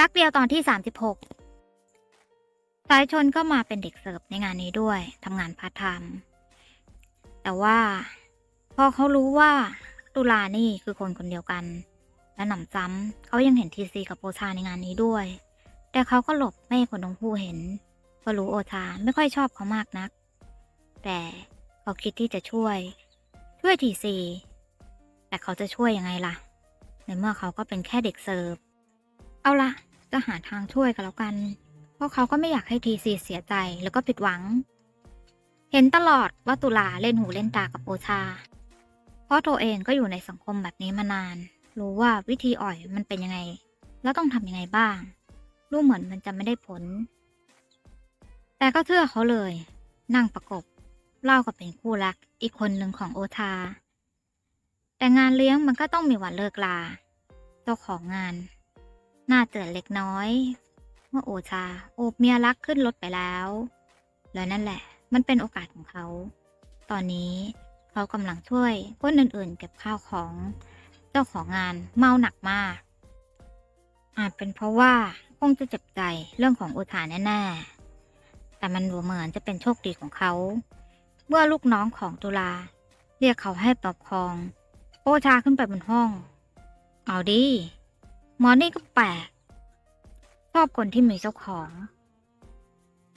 รักเดียวตอนที่ 36 สายชนก็มาเป็นเด็กเสิร์ฟในงานนี้ด้วยทำงานพาร์ทไทม์แต่ว่าพอเขารู้ว่าตุลานี่คือคนคนเดียวกัน และหนำซ้ำเขายังเห็นทีซีกับโอชาในงานนี้ด้วย แต่เขาก็หลบไม่ให้คนทั้งคู่เห็นเพราะรู้โอชาไม่ค่อยชอบเขามากนัก แต่เขาคิดที่จะช่วย ช่วยทีซีแต่เขาจะช่วยยังไงล่ะ ในเมื่อเขาก็เป็นแค่เด็กเสิร์ฟ เอาละ ก็หาทางช่วยกันแล้วกัน เพราะเขาก็ไม่อยากให้ทีซีเสียใจแล้วก็ผิดหวัง เห็นตลอดว่าตุลาเล่นหูเล่นตากับโอชา เพราะตัวเองก็อยู่ในสังคมแบบนี้มานาน รู้ว่าวิธีอ่อยมันเป็นยังไง แล้วต้องทำยังไงบ้าง รู้เหมือนมันจะไม่ได้ผล แต่ก็เชื่อเขาเลย นั่งประกบ เล่ากับเป็นคู่รักอีกคนหนึ่งของโอชาแต่งานเลี้ยงมันก็ต้องมีวันเลิกลา เจ้าของงาน น่าเตือนเล็กน้อย เมื่อโอชาโอบเมียรักขึ้นรถไปแล้ว แล้วนั่นแหละ มันเป็นโอกาสของเขา ตอนนี้เขากำลังช่วยคนอื่นๆ เก็บข้าวของ เจ้าของงานเมาหนักมาก อาจเป็นเพราะว่าคงจะเจ็บใจเรื่องของโอชาแน่ๆ แต่มันดูเหมือนจะเป็นโชคดีของเขา เมื่อลูกน้องของตุลาเรียกเขาให้ปลอบคอง โอชาขึ้นไปบนห้อง เอาดิ หมอนี่ก็แปลกชอบคนที่มีเจ้าของ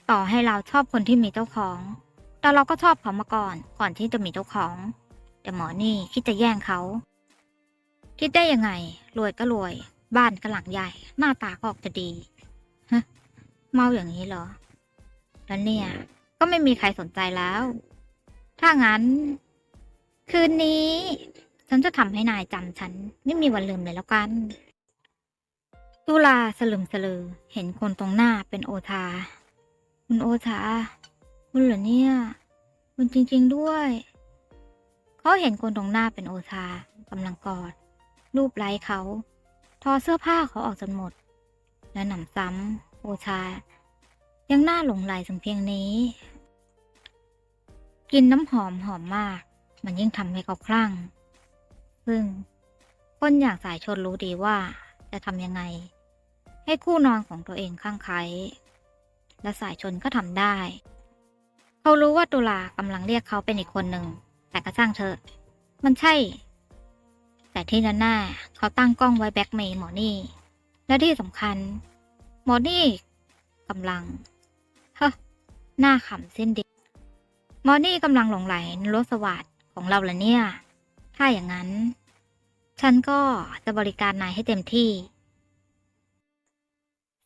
ต่อให้เราชอบคนที่มีเจ้าของ แต่เราก็ชอบเขามาก่อนก่อนที่จะมีเจ้าของ แต่หมอนี่คิดจะแย่งเขา คิดได้ยังไง รวยก็รวย บ้านก็หลังใหญ่ หน้าตาก็ออกจะดีฮะเมาอย่างนี้เหรอ แล้วเนี่ย ก็ไม่มีใครสนใจแล้ว ถ้างั้น คืนนี้ ฉันจะทำให้นายจำฉัน ไม่มีวันลืมเลยแล้วกัน ตุลาสลึมสลือ เห็นคนตรงหน้าเป็นโอชาคุณโอชาคุณเหรอเนี่ย คุณจริง ๆด้วย เขาเห็นคนตรงหน้าเป็นโอชากำลังกอด รูปไล้เขาทอเสื้อผ้าเขาออกจนหมด และหนำซ้ำโอชา ยังหน่าหลงไหลถึงเพียงนี้กลินน้ำหอมหอมมาก มันยิ่งทำให้เขาคลั่ง ซึ่งคนอย่างสายชนรู้ดีว่าจะทำยังไง ให้คู่นอนของตัวเองข้างใครและสายชนก็ทำได้ เขารู้ว่าตุลากำลังเรียกเขาเป็นอีกคนหนึ่ง แต่ก็ช่างเถอมันใช่ แต่ที่แน่ๆเขาตั้งกล้องไว้แบ็กเมย์หมอนี่ และที่สำคัญ หมอนี่กำลังเฮ้หน้าขำเส้นเดียวหมอนี่กำลังหลงไหลในรถสวัสดของเราละเนี่ย ถ้าอย่างนั้น ฉันก็จะบริการนายให้เต็มที่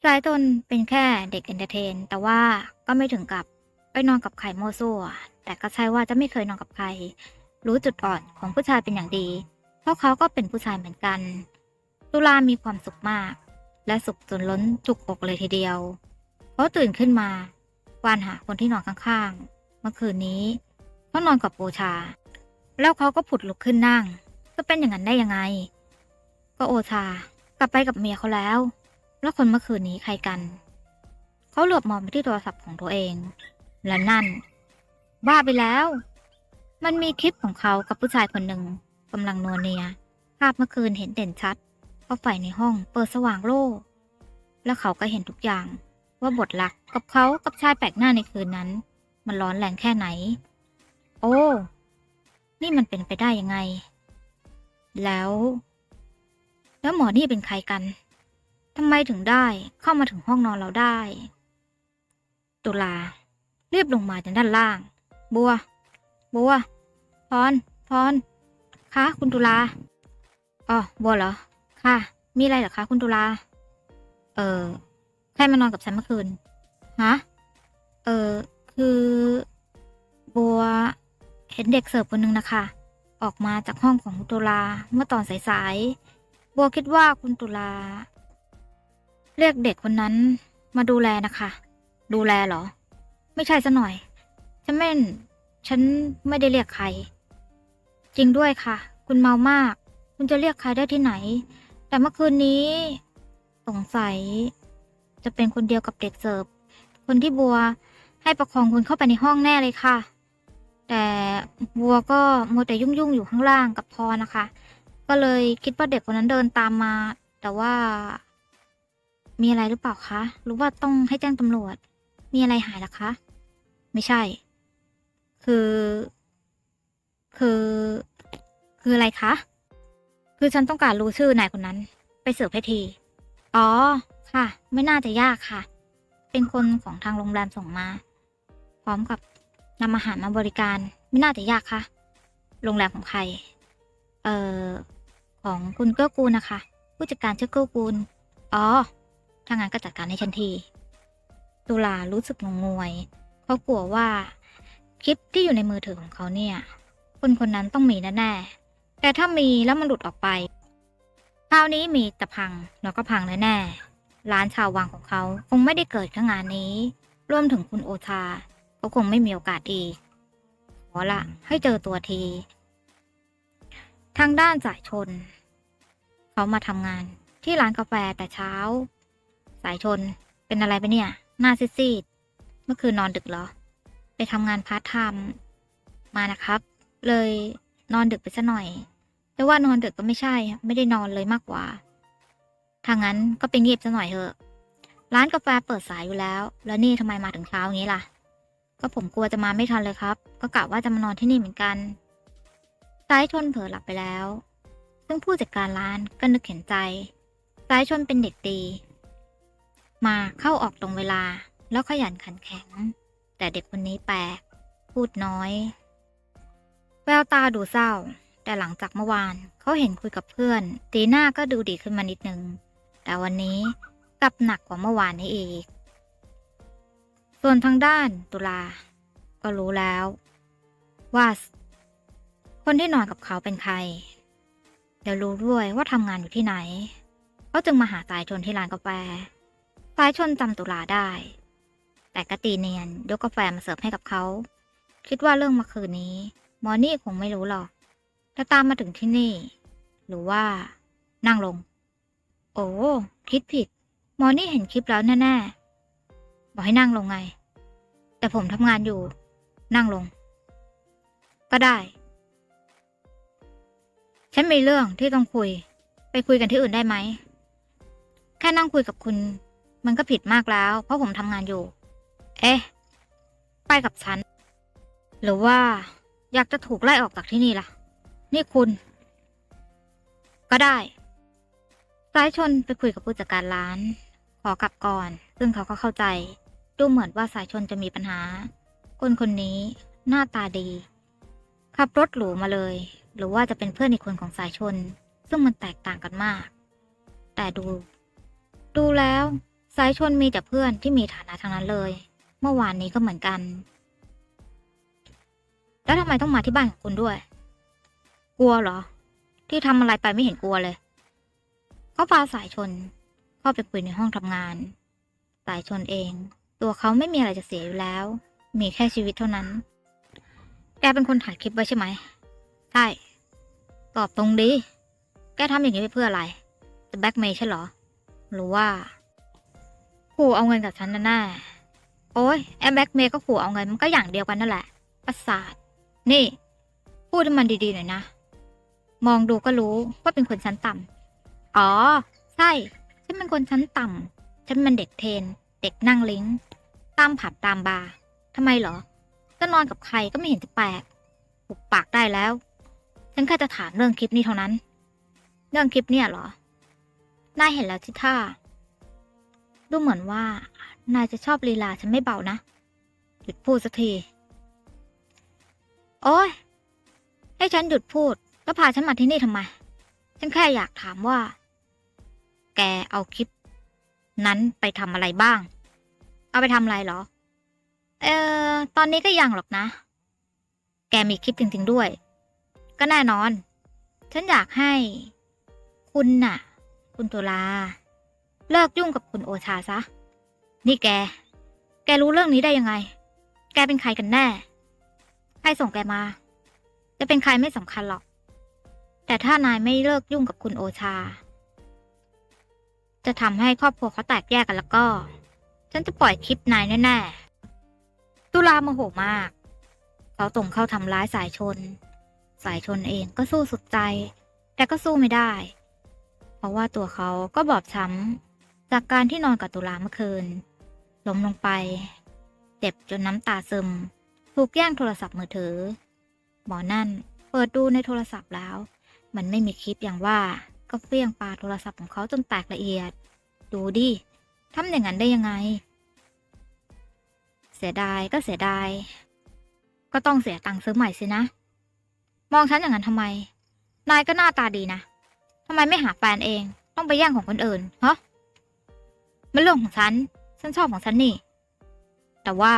สายตนเป็นแค่เด็กเอนเตอร์เทน แต่ว่าก็ไม่ถึงกับไปนอนกับใครโมวซั่วแต่ก็ใช่ว่าจะไม่เคยนอนกับใคร รู้จุดอ่อนของผู้ชายเป็นอย่างดี เพราะเขาก็เป็นผู้ชายเหมือนกันตุลามีความสุขมาก และสุขจนล้นจุกอกเลยทีเดียวเขาตื่นขึ้นมาวานหาคนที่นอนข้างๆ เมื่อคืนนี้เขานอนกับโอชา แล้วเขาก็ผุดลุกขึ้นนั่งจะเป็นอย่างนั้นได้ยังไง ก็โอชากลับไปกับเมียเขาแล้ว แล้วคนเมื่อคืนนี้ใครกัน เขาเหลือบมองไปที่โทรศัพท์ของตัวเอง และนั่นบ้าไปแล้ว มันมีคลิปของเขากับผู้ชายคนหนึ่งกำลังนัวเนีย ภาพเมื่อคืนเห็นเด่นชัด เพราะไฟในห้องเปิดสว่างโล่และเขาก็เห็นทุกอย่าง ว่าบทรักกับเขากับชายแปลกหน้าในคืนนั้น มันร้อนแรงแค่ไหน โอ้ นี่มันเป็นไปได้ยังไง แล้ว แล้วหมอนี่เป็นใครกัน ทำไมถึงได้เข้ามาถึงห้องนอนเราได้ ตุลาเรียบลงมาจากด้านล่าง บัว บัว พร พร คะคุณตุลา อ๋อ บัวเหรอ ค่ะ มีอะไรเหรอคะคุณตุลา เออใครมานอนกับฉันเมื่อคืน ฮะ เออคือ บัว เห็นเด็กเสิร์ฟคนหนึ่งนะคะ ออกมาจากห้องของคุณตุลาเมื่อตอนสายๆ บัวคิดว่าคุณตุลา เรียกเด็กคนนั้นมาดูแลนะคะ ดูแลเหรอ ไม่ใช่ซะหน่อย ฉันไม่ฉันไม่ได้เรียกใคร จริงด้วยค่ะ คุณเมามาก คุณจะเรียกใครได้ที่ไหน แต่เมื่อคืนนี้ สงสัย จะเป็นคนเดียวกับเด็กเสิร์ฟ คนที่บัวให้ประคองคุณเข้าไปในห้องแน่เลยค่ะ แต่บัวก็มัวแต่ยุ่งๆอยู่ข้างล่างกับพรนะคะ ก็เลยคิดว่าเด็กคนนั้นเดินตามมา แต่ว่า มีอะไรหรือเปล่าคะหรือว่าต้องให้แจ้งตำรวจ มีอะไรหายล่ะคะ ไม่ใช่ คือ คือ คืออะไรคะ คือฉันต้องการรู้ชื่อนายคนนั้น ไปสืบให้ที อ๋อ ค่ะ ไม่น่าจะยากค่ะ เป็นคนของทางโรงแรมส่งมา พร้อมกับนำอาหารมาบริการ ไม่น่าจะยากค่ะ โรงแรมของใคร เอ่อ ของคุณเกื้อกูลนะคะ ผู้จัดการชื่อเกื้อกูล อ๋อ ถ้างั้นก็จัดการให้ฉันที ตุลารู้สึกงงงวย เขากลัวว่า คลิปที่อยู่ในมือถือของเขาเนี่ย คนคนนั้นต้องมีแน่ๆแต่ถ้ามีแล้วมันหลุดออกไปคราวนี้มีแต่พังแล้วก็พังแน่ๆร้านชาววังของเขาคงไม่ได้เกิดข้างงานนี้ รวมถึงคุณโอชาก็คงไม่มีโอกาสอีก ขอละให้เจอตัวที ทางด้านสายชน เขามาทำงานที่ร้านกาแฟแต่เช้าายชน เป็นอะไรไปเนี่ย หน้าซีดๆเมื่อคืนนอนดึกเหรอ ไปทำงานพาร์ทไทม์มานะครับ เลยนอนดึกไปซะหน่อย แต่ว่านอนดึกก็ไม่ใช่ ไม่ได้นอนเลยมากกว่า ถ้างั้นก็ไปเงียบซะหน่อยเถอะ ร้านกาแฟเปิดสายอยู่แล้ว แล้วนี่ทำไมมาถึงเช้าอย่างนี้ล่ะ ก็ผมกลัวจะมาไม่ทันเลยครับ ก็กะว่าจะมานอนที่นี่เหมือนกันสายชนเผลอหลับไปแล้ว ซึ่งผู้จัดการร้านก็นึกเห็นใจสายชนเป็นเด็กดี มาเข้าออกตรงเวลา แล้วขยันขันแข็ง แต่เด็กคนนี้แปลก พูดน้อย แววตาดูเศร้า แต่หลังจากเมื่อวานเขาเห็นคุยกับเพื่อนตีหน้าก็ดูดีขึ้นมานิดนึง แต่วันนี้กลับหนักกว่าเมื่อวานนี้อีก ส่วนทางด้านตุลา ก็รู้แล้ว ว่าคนที่นอนกับเขาเป็นใคร เดี๋ยวรู้ด้วยว่าทำงานอยู่ที่ไหนเขาจึงมาหาสายชนที่ร้านกาแฟ สายชนจำตุลาได้ แต่กตีเนียนยกกาแฟมาเสิร์ฟให้กับเขา คิดว่าเรื่องเมื่อคืนนี้ มอนี่คงไม่รู้หรอกแต่ตามมาถึงที่นี่ หรือว่า นั่งลง โอ้ คิดผิด มอนี่เห็นคลิปแล้วแน่ๆ บอกให้นั่งลงไง แต่ผมทำงานอยู่ นั่งลง ก็ได้ ฉันมีเรื่องที่ต้องคุย ไปคุยกันที่อื่นได้ไหม แค่นั่งคุยกับคุณ มันก็ผิดมากแล้ว เพราะผมทำงานอยู่ เอ๊ะ ไปกับฉัน หรือว่าอยากจะถูกไล่ออกจากที่นี่ล่ะ นี่คุณ ก็ได้สายชนไปคุยกับผู้จัดการร้าน ขอกลับก่อน ซึ่งเขาก็เข้าใจ ดูเหมือนว่าสายชนจะมีปัญหา คนคนนี้หน้าตาดี ขับรถหรูมาเลย หรือว่าจะเป็นเพื่อนอีกคนของสายชน ซึ่งมันแตกต่างกันมาก แต่ดู ดูแล้ว สายชนมีแต่เพื่อนที่มีฐานะทั้งนั้นเลย เมื่อวานนี้ก็เหมือนกัน แล้วทำไมต้องมาที่บ้านของคุณด้วย กลัวเหรอ ที่ทำอะไรไปไม่เห็นกลัวเลย เขาพาสายชนเข้าไปคุยในห้องทำงาน สายชนเอง ตัวเขาไม่มีอะไรจะเสียอยู่แล้ว มีแค่ชีวิตเท่านั้น แกเป็นคนถ่ายคลิปไว้ใช่ไหม ใช่ ตอบตรงดี แกทำอย่างนี้ไปเพื่ออะไร จะแบ็กเมย์ใช่เหรอ หรือว่า ขู่เอาเงินกับฉันแน่ๆโอ้ยแอมแบ็กเมย์ก็ขู่เอาเงินมันก็อย่างเดียวกันนั่นแหละประสาทนี่ พูดให้มันดีๆหน่อยนะ มองดูก็รู้ว่าเป็นคนชั้นต่ำอ๋อ ใช่ ฉันเป็นคนชั้นต่ำฉันเป็นเด็กเทน เด็กนั่งลิงตามผับตามบาร์ทำไมเหรอ ก็นอนกับใครก็ไม่เห็นจะแปลกปุบปากได้แล้ว ฉันแค่จะถามเรื่องคลิปนี้เท่านั้น เรื่องคลิปเนี่ยเหรอนายเห็นแล้วที่ท่า ดูเหมือนว่านายจะชอบลีลาฉันไม่เบานะ หยุดพูดสักที โอ้ย ให้ฉันหยุดพูด แล้วพาฉันมาที่นี่ทำไม ฉันแค่อยากถามว่า แกเอาคลิป นั้นไปทำอะไรบ้าง เอาไปทำอะไรเหรอ เออ ตอนนี้ก็ยังหรอกนะ แกมีคลิปจริงๆด้วย ก็แน่นอน ฉันอยากให้ คุณน่ะ คุณตุลา เลิกยุ่งกับคุณโอชาซะ นี่แก แกรู้เรื่องนี้ได้ยังไง แกเป็นใครกันแน่ ใครส่งแกมา จะเป็นใครไม่สำคัญหรอก แต่ถ้านายไม่เลิกยุ่งกับคุณโอชา จะทำให้ครอบครัวเขาแตกแยกกันแล้วก็ ฉันจะปล่อยคลิปนายแน่ๆตุลาโมโหมาก เขาตรงเข้าทำร้ายสายชน สายชนเองก็สู้สุดใจ แต่ก็สู้ไม่ได้ เพราะว่าตัวเขาก็บอบช้ำ จากการที่นอนกับตุลาเมื่อคืนล้มลงไป เจ็บจนน้ำตาซึม ถูกแย่งโทรศัพท์มือถือ หมอนั่นเปิดดูในโทรศัพท์แล้ว มันไม่มีคลิปอย่างว่าก็เฟี้ยงปาโทรศัพท์ของเขาจนแตกละเอียด ดูดิทำอย่างนั้นได้ยังไง เสียดายก็เสียดาย ก็ต้องเสียตังค์ซื้อใหม่สินะ มองฉันอย่างนั้นทำไม นายก็หน้าตาดีนะทำไมไม่หาแฟนเอง ต้องไปแย่งของคนอื่นฮะ มันเรื่องของฉัน ฉันชอบของฉันนี่ แต่ว่า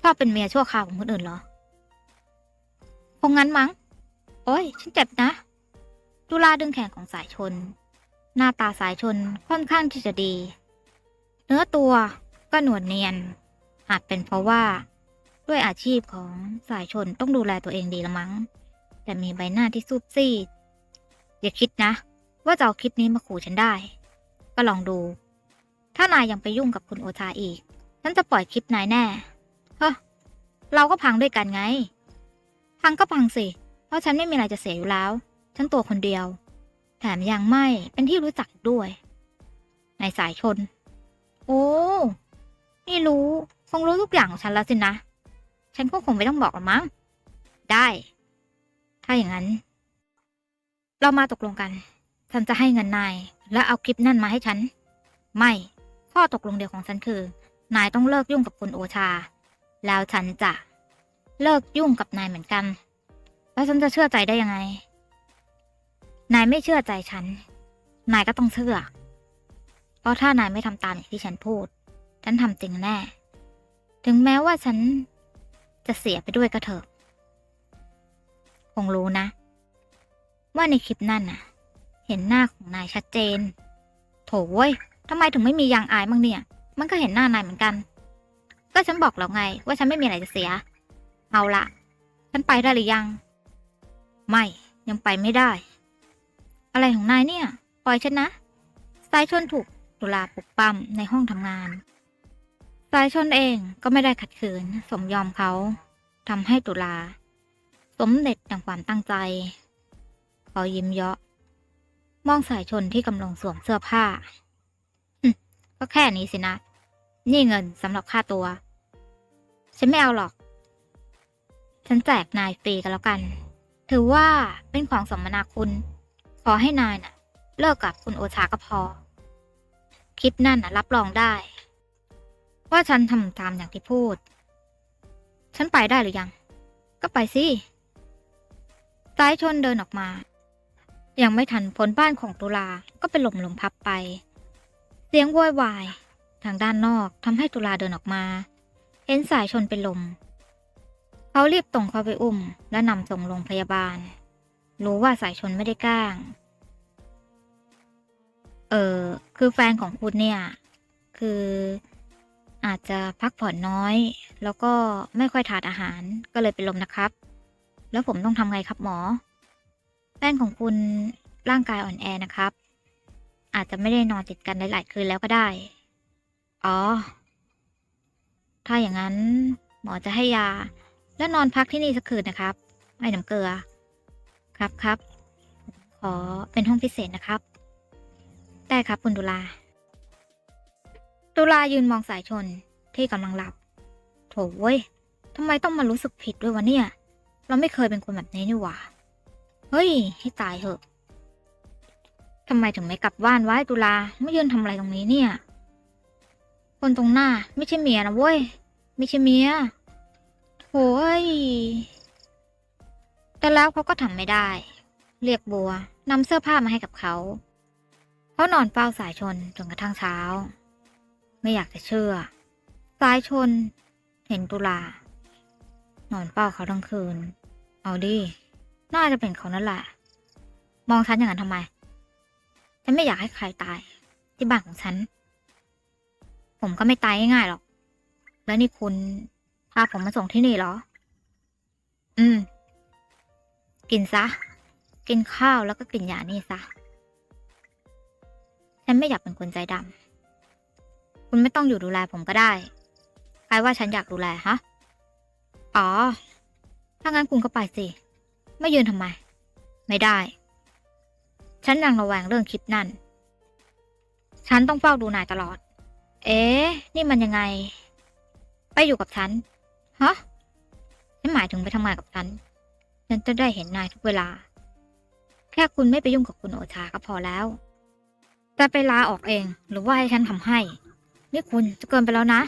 ชอบเป็นเมียชั่วคราวของคนอื่นเหรอ คงงั้นมั้ง โอ้ย ฉันเจ็บนะ ตุลาดึงแขนของสายชน หน้าตาสายชนค่อนข้างที่จะดี เนื้อตัวก็หนวดเนียน อาจเป็นเพราะว่า ด้วยอาชีพของสายชนต้องดูแลตัวเองดีละมั้ง แต่มีใบหน้าที่ซูบซีดอย่าคิดนะ ว่าจะเอาคลิปนี้มาขู่ฉันได้ ก็ลองดู ถ้านายยังไปยุ่งกับคุณโอชาอีก ฉันจะปล่อยคลิปนายแน่ เฮ้อเราก็พังด้วยกันไง พังก็พังสิ เพราะฉันไม่มีอะไรจะเสียอยู่แล้ว ฉันตัวคนเดียว แถมยังไม่เป็นที่รู้จักอีกด้วย ในสายชน โอ้นี่รู้ คงรู้ทุกอย่างของฉันแล้วสินะ ฉันก็คงไม่ต้องบอกหรอกมั้ง ได้ ถ้าอย่างนั้น เรามาตกลงกัน ฉันจะให้เงินนาย และเอาคลิปนั่นมาให้ฉัน ไม่ ข้อตกลงเดียวของฉันคือ นายต้องเลิกยุ่งกับคุณโอชา แล้วฉันจะเลิกยุ่งกับนายเหมือนกัน แล้วฉันจะเชื่อใจได้ยังไง นายไม่เชื่อใจฉัน นายก็ต้องเชื่อ เพราะถ้านายไม่ทำตามอย่างที่ฉันพูด ฉันทำจริงแน่ ถึงแม้ว่าฉันจะเสียไปด้วยก็เถอะ คงรู้นะ ว่าในคลิปนั่นน่ะ เห็นหน้าของนายชัดเจน โถเว้ยทำไมถึงไม่มียางอายบ้างเนี่ย มันก็เห็นหน้านายเหมือนกัน ก็ฉันบอกแล้วไง ว่าฉันไม่มีอะไรจะเสีย เอาละ ฉันไปได้หรือยัง ไม่ ยังไปไม่ได้ อะไรของนายเนี่ย ปล่อยฉันนะ สายชนถูกตุลาปลุกปั้มในห้องทำงาน สายชนเองก็ไม่ได้ขัดขืน สมยอมเขาทำให้ตุลา สมเด็จดังความตั้งใจขายิ้มเยาะ มองสายชนที่กำลังสวมเสื้อผ้าก็แค่นี้สินะ นี่เงินสำหรับค่าตัว ฉันไม่เอาหรอก ฉันแจกนายฟรีกันแล้วกัน ถือว่าเป็นของสมนาคุณ ขอให้นายน่ะ เลิกกับคุณโอชาก็พอคลิปนั่นน่ะรับรองได้ ว่าฉันทำตามอย่างที่พูด ฉันไปได้หรือยัง ก็ไปสิสายชนเดินออกมา ยังไม่ทันพ้นบ้านของตุลาก็เป็นลมลมพับไป เสียงโวยวาย ทางด้านนอกทำให้ตุลาเดินออกมา เห็นสายชนเป็นลม เขารีบตรงเข้าไปอุ้ม และนำส่งโรงพยาบาล รู้ว่าสายชนไม่ได้กล้งเออคือแฟนของคุณเนี่ย คืออาจจะพักผ่อนน้อย แล้วก็ไม่ค่อยทานอาหารก็เลยเป็นลมนะครับ แล้วผมต้องทำไงครับหมอ แฟนของคุณร่างกายอ่อนแอนะครับ อาจจะไม่ได้นอนติดกันหลายๆคืนแล้วก็ได้ อ๋อ ถ้าอย่างนั้นหมอจะให้ยา และนอนพักที่นี่สักคืนนะครับให้น้ำเกลือ ครับครับ ขอเป็นห้องพิเศษนะครับ ได้ครับคุณตุลา ตุลายืนมองสายชนที่กำลังหลับ โถเว้ยทำไมต้องมารู้สึกผิดด้วยวะเนี่ย เราไม่เคยเป็นคนแบบนี้นี่หว่า เฮ้ย ให้ตายเถอะทำไมถึงไม่กลับบ้านวะไอ้ตุลาไม่ยืนทำอะไรตรงนี้เนี่ย คนตรงหน้าไม่ใช่เมียนะเว้ย ไม่ใช่เมียโอ้ย แต่แล้วเขาก็ทำไม่ได้ เรียกบัวนำเสื้อผ้ามาให้กับเขา เขานอนเฝ้าสายชนจนกระทั่งเช้า ไม่อยากจะเชื่อ สายชน เห็นตุลา นอนเฝ้าเขาทั้งคืน เอาดิ น่าจะเป็นเขานั่นแหละ มองฉันอย่างนั้นทำไม ฉันไม่อยากให้ใครตาย ที่บ้านของฉัน ผมก็ไม่ตายง่ายๆหรอก แล้วนี่คุณพาผมมาส่งที่นี่เหรอ อืม กินซะ กินข้าวแล้วก็กินยานี่ซะ ฉันไม่อยากเป็นคนใจดำ คุณไม่ต้องอยู่ดูแลผมก็ได้ ใครว่าฉันอยากดูแลฮะ อ๋อ ถ้างั้นคุณก็ไปสิ ไม่ยืนทำไม ไม่ได้ ฉันยังระแวงเรื่องคลิปนั่น ฉันต้องเฝ้าดูนายตลอด เอ๊ะ นี่มันยังไง ไปอยู่กับฉัน ฮะ ฉันหมายถึงไปทำงานกับฉัน ฉันจะได้เห็นนายทุกเวลา แค่คุณไม่ไปยุ่งกับคุณโอชาก็พอแล้วจะไปลาออกเอง หรือว่าให้ฉันทำให้ นี่คุณจะเกินไปแล้วนะ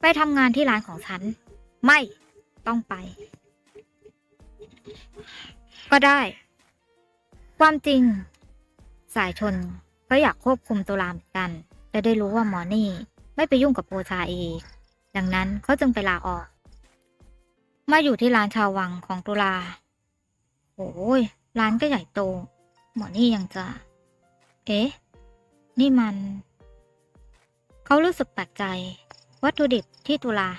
ไปทำงานที่ร้านของฉัน ไม่ ต้องไป ก็ได้ ความจริง สายชนก็อยากควบคุมตุลาเหมือนกันแต่ได้รู้ว่าหมอนี่ไม่ไปยุ่งกับโปชาอีกดังนั้นเขาจึงไปลาออก มาอยู่ที่ร้านชาววังของตุลาโอ้ยร้านก็ใหญ่โต หมอนี่ยังจะ เอ๊ะ นี่มัน เขารู้สึกแปลกใจ วัตถุดิบที่ตุลา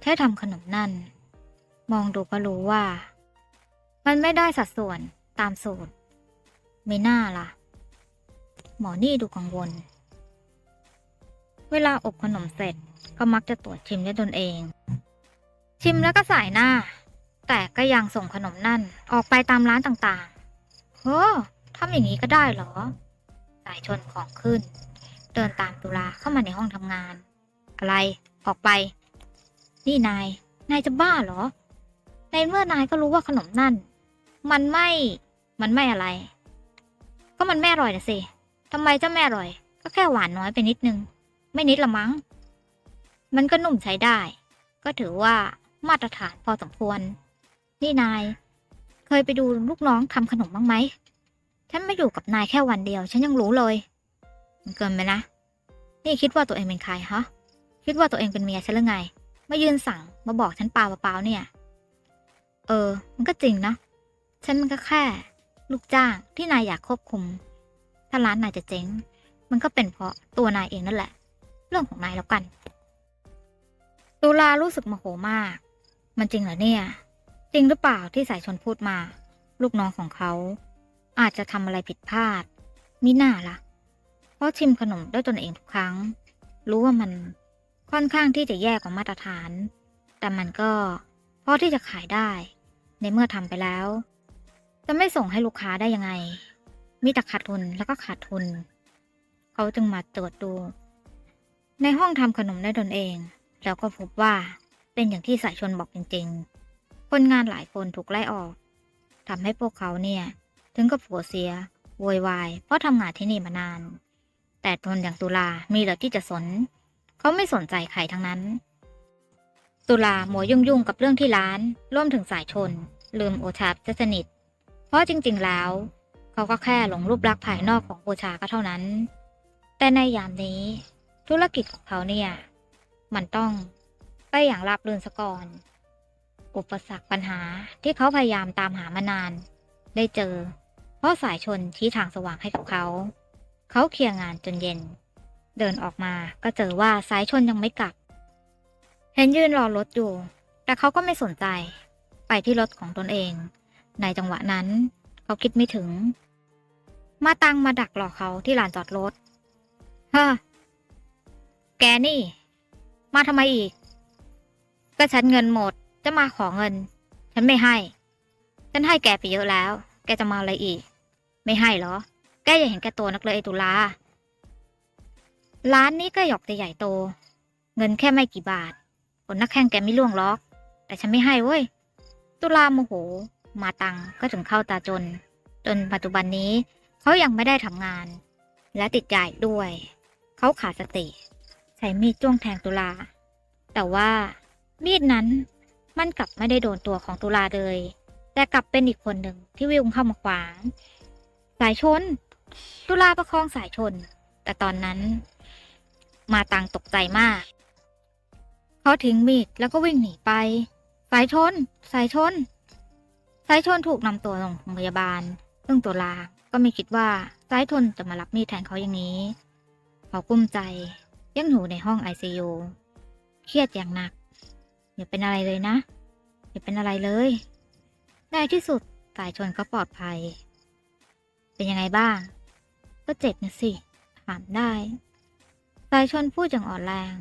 ใช้ทำขนมนั่น มองดูก็รู้ว่า มันไม่ได้สัดส่วนตามสูตรไม่น่าล่ะ หมอนี่ดูกังวล เวลาอบขนมเสร็จก็มักจะตรวจชิมด้วยตนเอง ชิมแล้วก็สายหน้า แต่ก็ยังส่งขนมนั่นออกไปตามร้านต่างๆ เฮ้อทำอย่างนี้ก็ได้เหรอ สายชนของขึ้น เดินตามตุลาเข้ามาในห้องทำงาน อะไร ออกไป นี่นาย นายจะบ้าเหรอ ในเมื่อนายก็รู้ว่าขนมนั่น มันไม่ มันไม่อะไร ก็มันไม่อร่อยนะสิทำไมเจะไม่อร่อย ก็แค่หวานน้อยไปนิดนึง ไม่นิดละมั้ง มันก็นุ่มใช้ได้ ก็ถือว่ามาตรฐานพอสมควร นี่นาย เคยไปดูลูกน้องทำขนมบ้างไหม ฉันไม่อยู่กับนายแค่วันเดียว ฉันยังรู้เลย มันเกินไปนะ นี่คิดว่าตัวเองเป็นใครฮะ คิดว่าตัวเองเป็นเมียฉันหรือไง มายืนสั่ง มาบอกฉันเปล่าเปล่าเนี่ย เออ มันก็จริงนะ ฉันมันก็แค่ ลูกจ้างที่นายอยากควบคุม ถ้าร้านนายจะเจ๊ง มันก็เป็นเพราะตัวนายเองนั่นแหละ เรื่องของนายแล้วกัน ตุลารู้สึกโมโหมาก มันจริงเหรอเนี่ย จริงหรือเปล่าที่สายชนพูดมา ลูกน้องของเขา อาจจะทำอะไรผิดพลาด มิน่าละ่ะ เพราะชิมขนมด้วยตนเองทุกครั้ง รู้ว่ามันค่อนข้างที่จะแย่กว่ามาตรฐาน แต่มันก็พอที่จะขายได้ ในเมื่อทำไปแล้ว จะไม่ส่งให้ลูกค้าได้ยังไง มีแต่ขาดทุนแล้วก็ขาดทุน เขาจึงมาตรวจดู ในห้องทำขนมได้ตนเอง แล้วก็พบว่าเป็นอย่างที่สายชนบอกจริงๆ คนงานหลายคนถูกไล่ออกทำให้พวกเขาเนี่ย ถึงกับผัวเสียโวยวาย เพราะทำงานที่นี่มานาน แต่ทนอย่างตุลามีเหลือที่จะสน เขาไม่สนใจใครทั้งนั้น ตุลาหมัวยุ่งยุ่งๆกับเรื่องที่ร้านร่วมถึงสายชน ลืมโอชาจะสนิท ราะจริงๆแล้ว เขาก็แค่หลงรูปลักษณ์ภายนอกของโอชาก็เท่านั้น แต่ในยามนี้ ธุรกิจของเขาเนี่ย มันต้องไปอย่างราบรื่นซะก่อน อุปสรรคปัญหาที่เขาพยายามตามหามานาน ได้เจอ เพราะสายชนชี้ทางสว่างให้กับเขา เขาเคลียร์งานจนเย็น เดินออกมาก็เจอว่าสายชนยังไม่กลับ เห็นยืนรอรถอยู่ แต่เขาก็ไม่สนใจ ไปที่รถของตนเอง ในจังหวะนั้น เขาคิดไม่ถึง มาตังมาดักรอกเขาที่ลานจอดรถเฮ้อแกนี่ มาทำไมอีก ก็ฉันเงินหมดจะมาขอเงิน ฉันไม่ให้ ฉันให้แกไปเยอะแล้ว แกจะมาอะไรอีก ไม่ให้เหรอ แกอย่าเห็นแกตัวนักเลยไอตุลาร้านนี้ก็หยอกแต่ใหญ่โต เงินแค่ไม่กี่บาทผลนักแข่งแกไม่ล่วงล็อก แต่ฉันไม่ให้เว้ย ตุลาโมโห มาตังก็ถึงเข้าตาจน จนปัจจุบันนี้เขายังไม่ได้ทำงาน และติดใจด้วย เขาขาดสติ ใช้มีดจ้วงแทงตุลา แต่ว่ามีดนั้นมันกลับไม่ได้โดนตัวของตุลาเลย แต่กลับเป็นอีกคนหนึ่งที่วิ่งเข้ามาขวาง สายชน ตุลาประคองสายชน แต่ตอนนั้น มาตังตกใจมาก เขาทิ้งมีดแล้วก็วิ่งหนีไป สายชน สายชน สายชนถูกนำตัวส่งโรงพยาบาล ซึ่งตุลา ก็ไม่คิดว่าสายชนจะมารับมีดแทนเขาอย่างนี้เขากุ้มใจยังอยู่ในห้องไอซียูเครียดอย่างหนักอย่าเป็นอะไรเลยนะอย่าเป็นอะไรเลยในที่สุดสายชนก็ปลอดภัย เป็นยังไงบ้าง ก็เจ็บนะสิ ถามได้สายชนพูดอย่างอ่อนแรง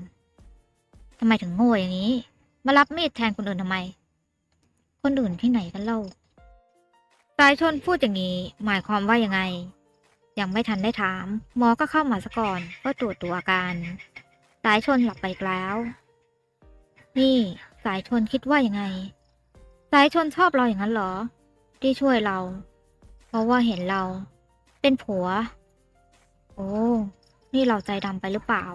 ทำไมถึงโง่อย่างนี้ มารับมีดแทนคนอื่นทำไม คนอื่นที่ไหนกันเล่า สายชนพูดอย่างนี้ หมายความว่ายังไง ยังไม่ทันได้ถาม หมอก็เข้ามาซะก่อนเพื่อตรวจดูอาการ สายชนหลับไปแล้ว นี่สายชนคิดว่ายังไง สายชนชอบเราอย่างนั้นเหรอ ที่ช่วยเรา เพราะว่าเห็นเรา เป็นผัว โอ้ นี่เราใจดำไปหรือเปล่า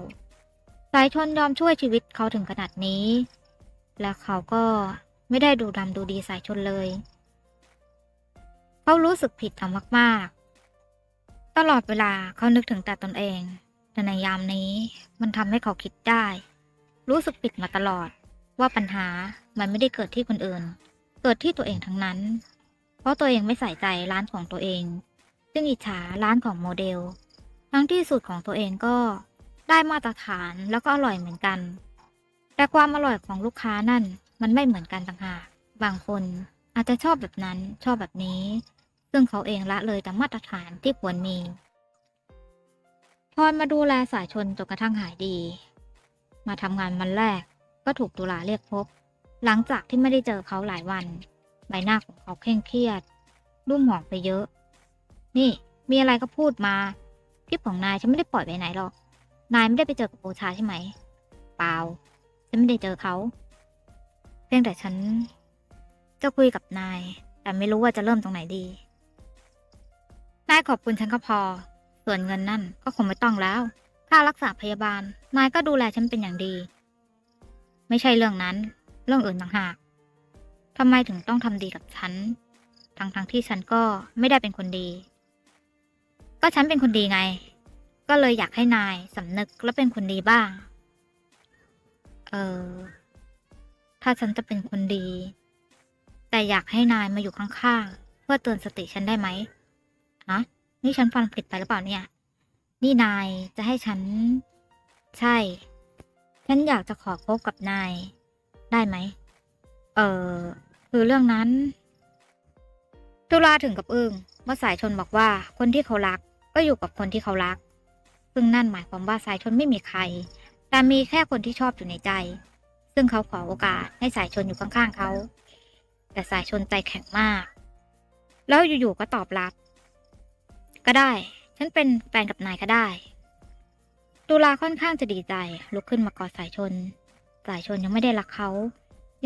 สายชนยอมช่วยชีวิตเขาถึงขนาดนี้ และเขาก็ ไม่ได้ดูดำดูดีสายชนเลย เขารู้สึกผิดทำมาก ๆ ตลอดเวลาเขานึกถึงแต่ตนเอง แต่ในยามนี้มันทำให้เขาคิดได้ รู้สึกผิดมาตลอด ว่าปัญหามันไม่ได้เกิดที่คนอื่น เกิดที่ตัวเองทั้งนั้น เพราะตัวเองไม่ใส่ใจร้านของตัวเอง ซึ่งอิจฉาร้านของโมเดล ทั้งที่สูตรของตัวเองก็ได้มาตรฐานแล้วก็อร่อยเหมือนกัน แต่ความอร่อยของลูกค้านั่น มันไม่เหมือนกันต่างหากบางคนอาจจะชอบแบบนั้นชอบแบบนี้ ซึ่งเขาเองละเลยแต่มาตรฐานที่ควรมีพรมาดูแลสายชนจนกระทั่งหายดี มาทำงานวันแรกก็ถูกตุลาเรียกพบ หลังจากที่ไม่ได้เจอเขาหลายวัน ใบหน้าของเขาเคร่งเครียดรุ่มหมองไปเยอะ นี่มีอะไรก็พูดมาคลิปของนายฉันไม่ได้ปล่อยไปไหนหรอก นายไม่ได้ไปเจอกับโอชาใช่ไหม เปล่า ฉันไม่ได้เจอเขา เพียงแต่ฉันจะคุยกับนาย แต่ไม่รู้ว่าจะเริ่มตรงไหนดี นายขอบคุณฉันก็พอ ส่วนเงินนั่นก็คงไม่ต้องแล้ว ค่ารักษาพยาบาล นายก็ดูแลฉันเป็นอย่างดี ไม่ใช่เรื่องนั้น เรื่องอื่นต่างหากทำไมถึงต้องทำดีกับฉัน ทั้งทั้งๆที่ฉันก็ไม่ได้เป็นคนดี ก็ฉันเป็นคนดีไง ก็เลยอยากให้นายสำนึกและเป็นคนดีบ้าง เออ ถ้าฉันจะเป็นคนดี แต่อยากให้นายมาอยู่ข้างๆ เพื่อเตือนสติฉันได้ไหมฮะนี่ฉันฟังผิดไปหรือเปล่าเนี่ย นี่นายจะให้ฉัน ใช่ ฉันอยากจะขอพบกับนาย ได้ไหม เออคือเรื่องนั้น ตุลาถึงกับอึ้งเมื่อสายชนบอกว่าคนที่เขารัก ก็อยู่กับคนที่เขารัก ซึ่งนั่นหมายความว่าสายชนไม่มีใคร แต่มีแค่คนที่ชอบอยู่ในใจ ซึ่งเขาขอโอกาสให้สายชนอยู่ข้างๆเขา แต่สายชนใจแข็งมาก แล้วอยู่ๆก็ตอบรับ ก็ได้ ฉันเป็นแฟนกับนายก็ได้ตุลาค่อนข้างจะดีใจ ลุกขึ้นมากอดสายชน สายชนยังไม่ได้รักเขา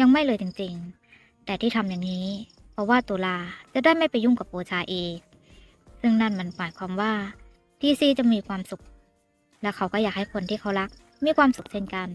ยังไม่เลยจริงๆ แต่ที่ทำอย่างนี้ เพราะว่าตุลาจะได้ไม่ไปยุ่งกับโอชาเองซึ่งนั่นมันหมายความว่าทีซีจะมีความสุข และเขาก็อยากให้คนที่เขารักมีความสุขเช่นกัน